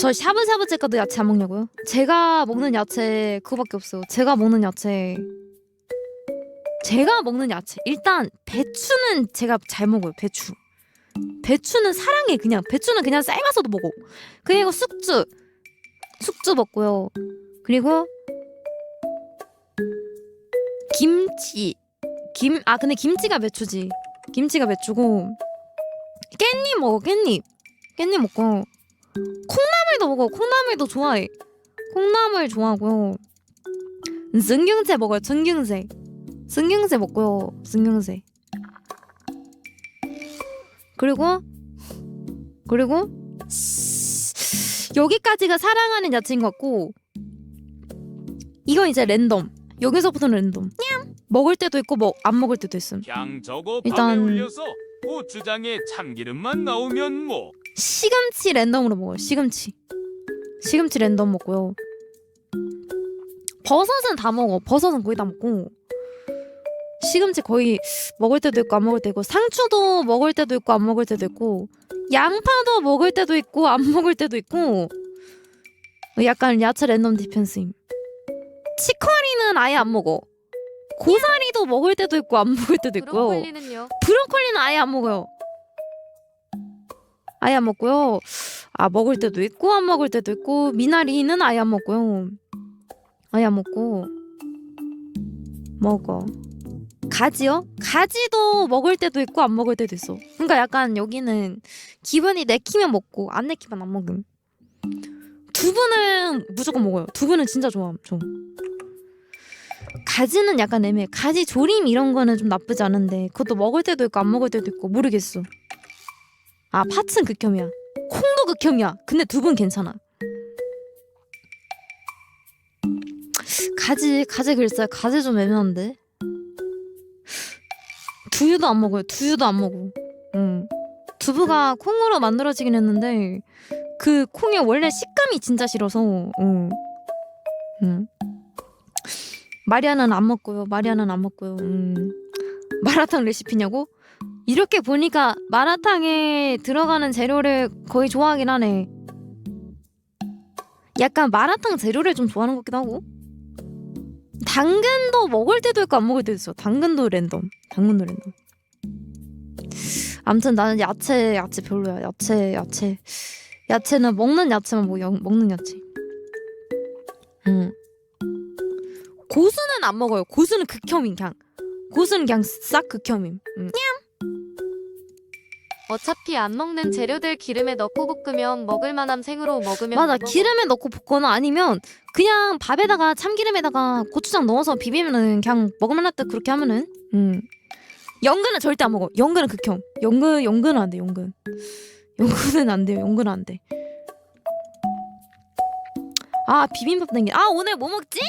저 샤브샤브 찍어도 야채 안 먹냐고요? 제가 먹는 야채 그거밖에 없어요. 제가 먹는 야채 제가 먹는 야채 일단 배추는 제가 잘 먹어요. 배추 배추는 사랑해 그냥 배추는 그냥 삶아서도 먹어. 그리고 숙주 숙주 먹고요. 그리고 김치 김 아 근데 김치가 배추지. 김치가 배추고 깻잎 먹어 깻잎 깻잎 먹고 콩나물도 먹어 콩나물도 좋아해. 콩나물 좋아하고요. 승경새 먹어요 승경새. 승경새 먹고요 승경새. 그리고 그리고 여기까지가 사랑하는 야채인 것 같고 이건 이제 랜덤. 여기서부터는 랜덤. 먹을 때도 있고 뭐 안 먹을 때도 있음. 그냥 저거 일단- 밥에 올려서 고추장에 참기름만 넣으면 뭐. 시금치 랜덤으로 먹어요. 시금치. 시금치 랜덤 먹고요. 버섯은 다 먹어. 버섯은 거의 다 먹고. 시금치 거의 먹을 때도 있고 안 먹을 때도 있고 상추도 먹을 때도 있고 안 먹을 때도 있고 양파도 먹을 때도 있고 안 먹을 때도 있고 약간 야채 랜덤 디펜스임. 치커리는 아예 안 먹어. 고사리도 먹을 때도 있고 안 먹을 때도 있고요. 브로콜리는요? 브로콜리는 아예 안 먹어요. 아예 안 먹고요. 아 먹을 때도 있고 안 먹을 때도 있고 미나리는 아예 안 먹고요. 아예 안 먹고 먹어. 가지요? 가지도 먹을 때도 있고 안 먹을 때도 있어. 그러니까 약간 여기는 기분이 내키면 먹고 안 내키면 안 먹음. 두부는 무조건 먹어요. 두부는 진짜 좋아함. 좀. 가지는 약간 애매해. 가지 조림 이런 거는 좀 나쁘지 않은데 그것도 먹을 때도 있고 안 먹을 때도 있고 모르겠어. 아 팥은 극혐이야. 콩도 극혐이야. 근데 두부는 괜찮아. 가지 가지 글쎄 가지 좀 애매한데. 두유도 안 먹어요. 두유도 안 먹어. 음. 두부가 콩으로 만들어지긴 했는데 그 콩의 원래 식감이 진짜 싫어서. 음. 음. 마리아는 안 먹고요. 마리아는 안 먹고요. 음. 마라탕 레시피냐고? 이렇게 보니까 마라탕에 들어가는 재료를 거의 좋아하긴 하네. 약간 마라탕 재료를 좀 좋아하는 것 같기도 하고. 당근도 먹을 때도 있고 안 먹을 때도 있어. 당근도 랜덤. 당근도 랜덤. 아무튼 나는 야채 야채 별로야. 야채 야채 야채는 먹는 야채만 뭐 영- 먹는 야채. 음. 고수는 안 먹어요. 고수는 극혐임 그냥. 고수는 그냥 싹 극혐임. 음. 어차피 안 먹는 재료들 기름에 넣고 볶으면 먹을 만함 생으로 먹으면 맞아. 못 먹어. 기름에 넣고 볶거나 아니면 그냥 밥에다가 참기름에다가 고추장 넣어서 비비면은 그냥 먹을만 할 때 그렇게 하면은 음. 연근은 절대 안 먹어. 연근은 극혐. 연근 연근은 안 돼. 연근. 연근은 안 돼요. 연근은 안 돼. 아 비빔밥 땡기. 아 오늘 뭐 먹지?